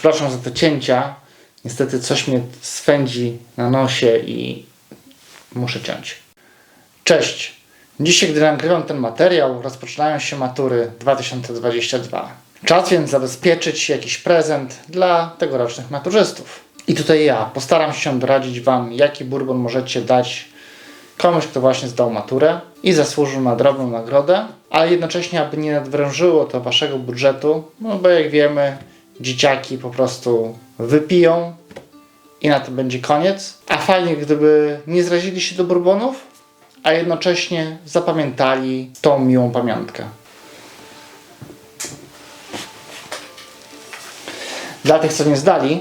Przepraszam za te cięcia. Niestety coś mnie swędzi na nosie i muszę ciąć. Cześć. Dzisiaj, gdy nagrywam ten materiał, rozpoczynają się matury 2022. Czas więc zabezpieczyć jakiś prezent dla tegorocznych maturzystów. I tutaj ja postaram się doradzić Wam, jaki bourbon możecie dać komuś, kto właśnie zdał maturę i zasłużył na drobną nagrodę, ale jednocześnie, aby nie nadwrężyło to Waszego budżetu, no bo jak wiemy, dzieciaki po prostu wypiją i na to będzie koniec. A fajnie, gdyby nie zrazili się do bourbonów, a jednocześnie zapamiętali tą miłą pamiątkę. Dla tych, co nie zdali,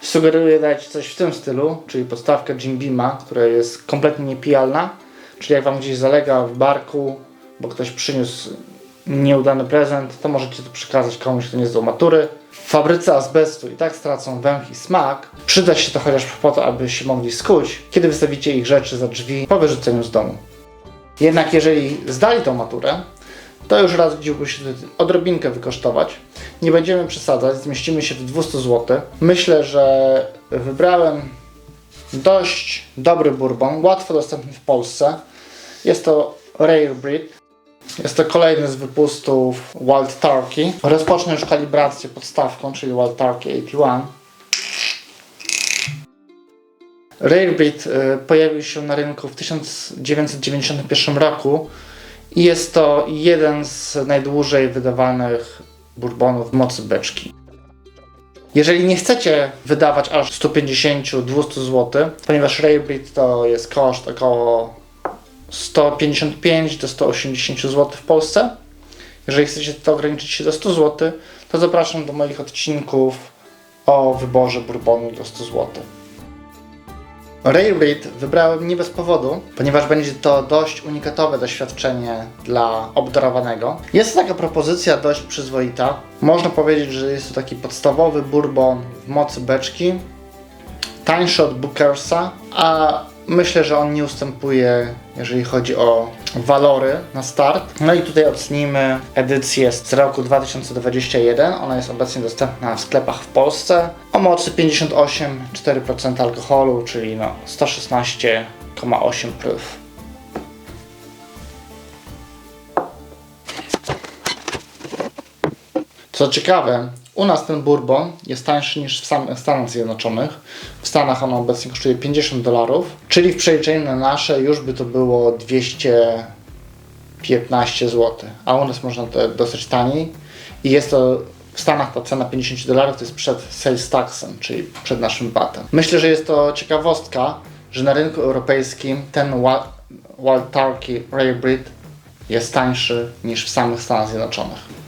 sugeruję dać coś w tym stylu, czyli podstawkę Jim Beama, która jest kompletnie niepijalna. Czyli jak Wam gdzieś zalega w barku, bo ktoś przyniósł nieudany prezent, to możecie to przekazać komuś, kto nie zdał matury. W fabryce azbestu i tak stracą węch i smak. Przyda się to chociaż po to, aby się mogli skuć, kiedy wystawicie ich rzeczy za drzwi po wyrzuceniu z domu. Jednak jeżeli zdali tą maturę, to już raz widziałby się odrobinkę wykosztować. Nie będziemy przesadzać, zmieścimy się w 200 zł. Myślę, że wybrałem dość dobry bourbon, łatwo dostępny w Polsce. Jest to Rare Breed. Jest to kolejny z wypustów Wild Turkey. Rozpocznę już kalibrację podstawką, czyli Wild Turkey 81. Rarebreed y, pojawił się na rynku w 1991 roku i jest to jeden z najdłużej wydawanych bourbonów mocy beczki. Jeżeli nie chcecie wydawać aż 150-200 zł, ponieważ Rarebreed to jest koszt około 155 do 180 zł w Polsce, jeżeli chcecie to ograniczyć się do 100 zł, to zapraszam do moich odcinków o wyborze bourbonu do 100 zł. Rarebreed wybrałem nie bez powodu, ponieważ będzie to dość unikatowe doświadczenie dla obdarowanego. Jest to taka propozycja dość przyzwoita. Można powiedzieć, że jest to taki podstawowy bourbon w mocy beczki, tańszy od Bookersa, a myślę, że on nie ustępuje, jeżeli chodzi o walory na start. No i tutaj ocenimy edycję z roku 2021. Ona jest obecnie dostępna w sklepach w Polsce o mocy 58,4% alkoholu, czyli no 116,8 proof. Co ciekawe, u nas ten bourbon jest tańszy niż w samych Stanach Zjednoczonych. W Stanach on obecnie kosztuje 50 dolarów, czyli w przeliczeniu na nasze już by to było 215 zł, a u nas można to dosyć taniej i jest to w Stanach ta cena 50 dolarów to jest przed sales taxem, czyli przed naszym VAT-em. Myślę, że jest to ciekawostka, że na rynku europejskim ten Wild Turkey Rare Breed jest tańszy niż w samych Stanach Zjednoczonych.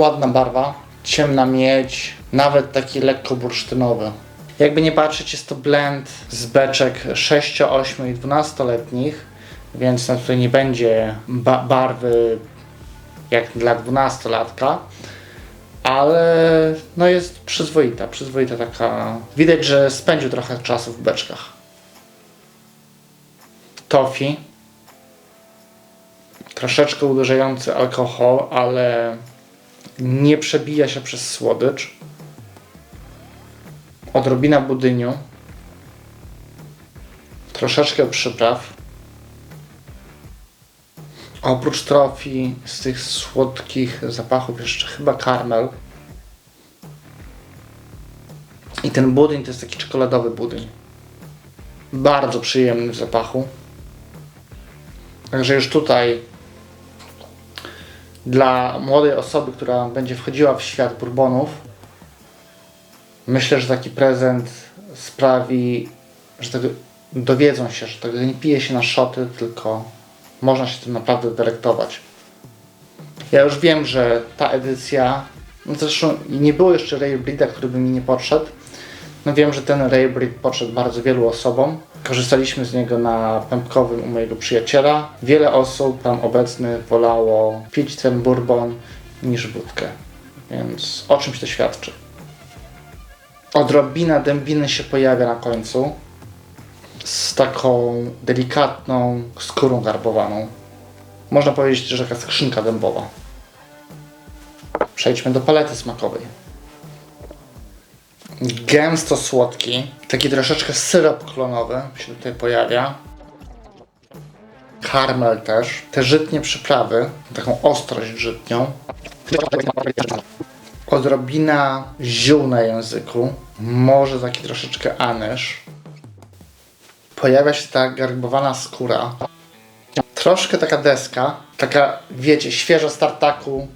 Ładna barwa, ciemna miedź, nawet taki lekko bursztynowy. Jakby nie patrzeć, jest to blend z beczek 6, 8 i 12-letnich, więc no tutaj nie będzie ba barwy jak dla 12-latka, ale no jest przyzwoita, przyzwoita taka. Widać, że spędził trochę czasu w beczkach. Toffee. Troszeczkę uderzający alkohol, ale nie przebija się przez słodycz. Odrobina budyniu. Troszeczkę przypraw. Oprócz trofii z tych słodkich zapachów jeszcze chyba karmel. I ten budyń to jest taki czekoladowy budyń. Bardzo przyjemny w zapachu. Także już tutaj dla młodej osoby, która będzie wchodziła w świat bourbonów, myślę, że taki prezent sprawi, że tego dowiedzą się, że tego nie pije się na szoty, tylko można się tym naprawdę delektować. Ja już wiem, że ta edycja, no zresztą nie było jeszcze Rare Breeda, który by mi nie podszedł. No wiem, że ten Rare Breed podszedł bardzo wielu osobom. Korzystaliśmy z niego na pępkowym u mojego przyjaciela. Wiele osób tam obecnych wolało pić ten bourbon niż wódkę. Więc o czymś to świadczy. Odrobina dębiny się pojawia na końcu z taką delikatną skórą garbowaną. Można powiedzieć, że taka skrzynka dębowa. Przejdźmy do palety smakowej. Gęsto słodki, taki troszeczkę syrop klonowy się tutaj pojawia. Karmel też, te żytnie przyprawy, taką ostrość żytnią. Odrobina ziół na języku, może taki troszeczkę anyż. Pojawia się ta garbowana skóra. Troszkę taka deska, taka, wiecie, świeża z tartaku,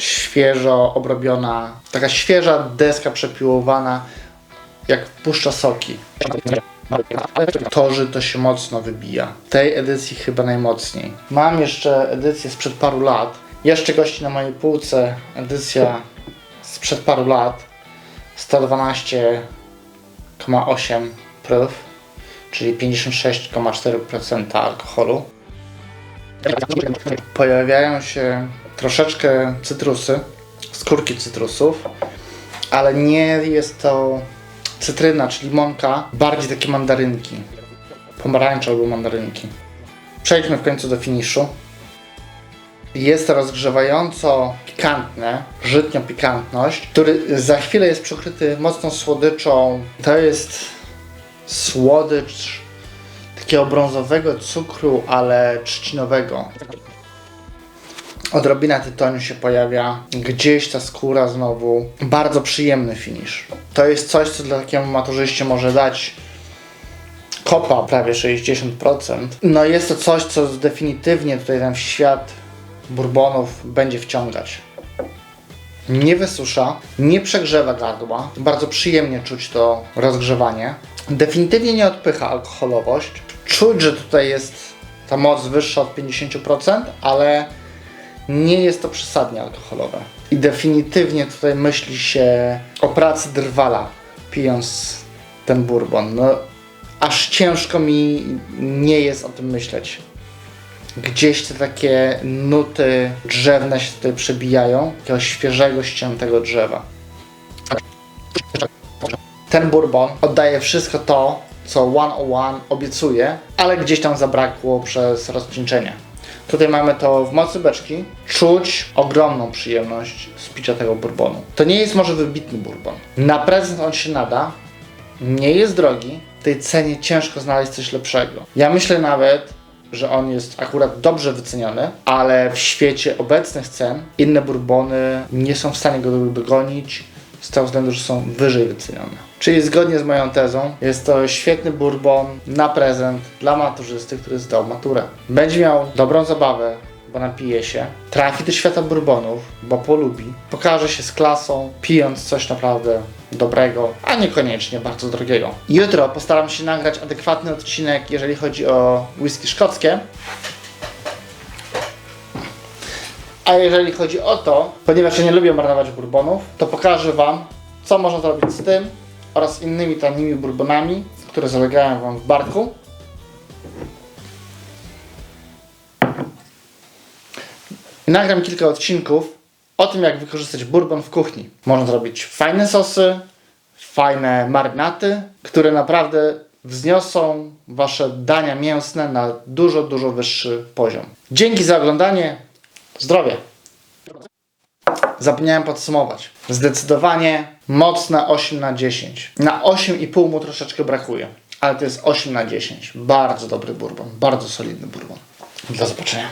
świeżo obrobiona, taka świeża deska przepiłowana, jak puszcza soki. Torzy to się mocno wybija. Tej edycji chyba najmocniej. Mam jeszcze edycję sprzed paru lat. Jeszcze gości na mojej półce. Edycja sprzed paru lat. 112,8 proof, czyli 56,4% alkoholu. Pojawiają się troszeczkę cytrusy, skórki cytrusów, ale nie jest to cytryna czy limonka, bardziej takie mandarynki. Pomarańcze albo mandarynki. Przejdźmy w końcu do finiszu. Jest rozgrzewająco pikantne, żytnio pikantność, który za chwilę jest przykryty mocną słodyczą. To jest słodycz takiego brązowego cukru, ale trzcinowego. Odrobina tytoniu się pojawia, gdzieś ta skóra znowu. Bardzo przyjemny finish. To jest coś, co dla takiego maturzyście może dać kopa prawie 60%. No jest to coś, co definitywnie tutaj ten świat bourbonów będzie wciągać. Nie wysusza, nie przegrzewa gardła. Bardzo przyjemnie czuć to rozgrzewanie. Definitywnie nie odpycha alkoholowość. Czuć, że tutaj jest ta moc wyższa od 50%, ale nie jest to przesadnie alkoholowe. I definitywnie tutaj myśli się o pracy drwala, pijąc ten bourbon. No, aż ciężko mi nie jest o tym myśleć. Gdzieś te takie nuty drzewne się tutaj przebijają, jakiegoś świeżego, ściętego drzewa. Ten bourbon oddaje wszystko to, co 101 obiecuje, ale gdzieś tam zabrakło przez rozcieńczenie. Tutaj mamy to w mocy beczki. Czuć ogromną przyjemność z picia tego bourbonu. To nie jest może wybitny bourbon. Na prezent on się nada. Nie jest drogi. W tej cenie ciężko znaleźć coś lepszego. Ja myślę nawet, że on jest akurat dobrze wyceniony, ale w świecie obecnych cen inne bourbony nie są w stanie go dogonić z tego względu, że są wyżej wycenione. Czyli zgodnie z moją tezą, jest to świetny bourbon na prezent dla maturzysty, który zdał maturę. Będzie miał dobrą zabawę, bo napije się, trafi do świata bourbonów, bo polubi, pokaże się z klasą, pijąc coś naprawdę dobrego, a niekoniecznie bardzo drogiego. Jutro postaram się nagrać adekwatny odcinek, jeżeli chodzi o whisky szkockie. A jeżeli chodzi o to, ponieważ ja nie lubię marnować bourbonów, to pokażę Wam, co można zrobić z tym oraz innymi tanimi bourbonami, które zalegają Wam w barku. Nagram kilka odcinków o tym, jak wykorzystać bourbon w kuchni. Można zrobić fajne sosy, fajne marynaty, które naprawdę wzniosą Wasze dania mięsne na dużo, dużo wyższy poziom. Dzięki za oglądanie. Zdrowie! Zapomniałem podsumować. Zdecydowanie mocne 8 na 10. Na 8,5 mu troszeczkę brakuje, ale to jest 8 na 10. Bardzo dobry bourbon, bardzo solidny bourbon. Do zobaczenia.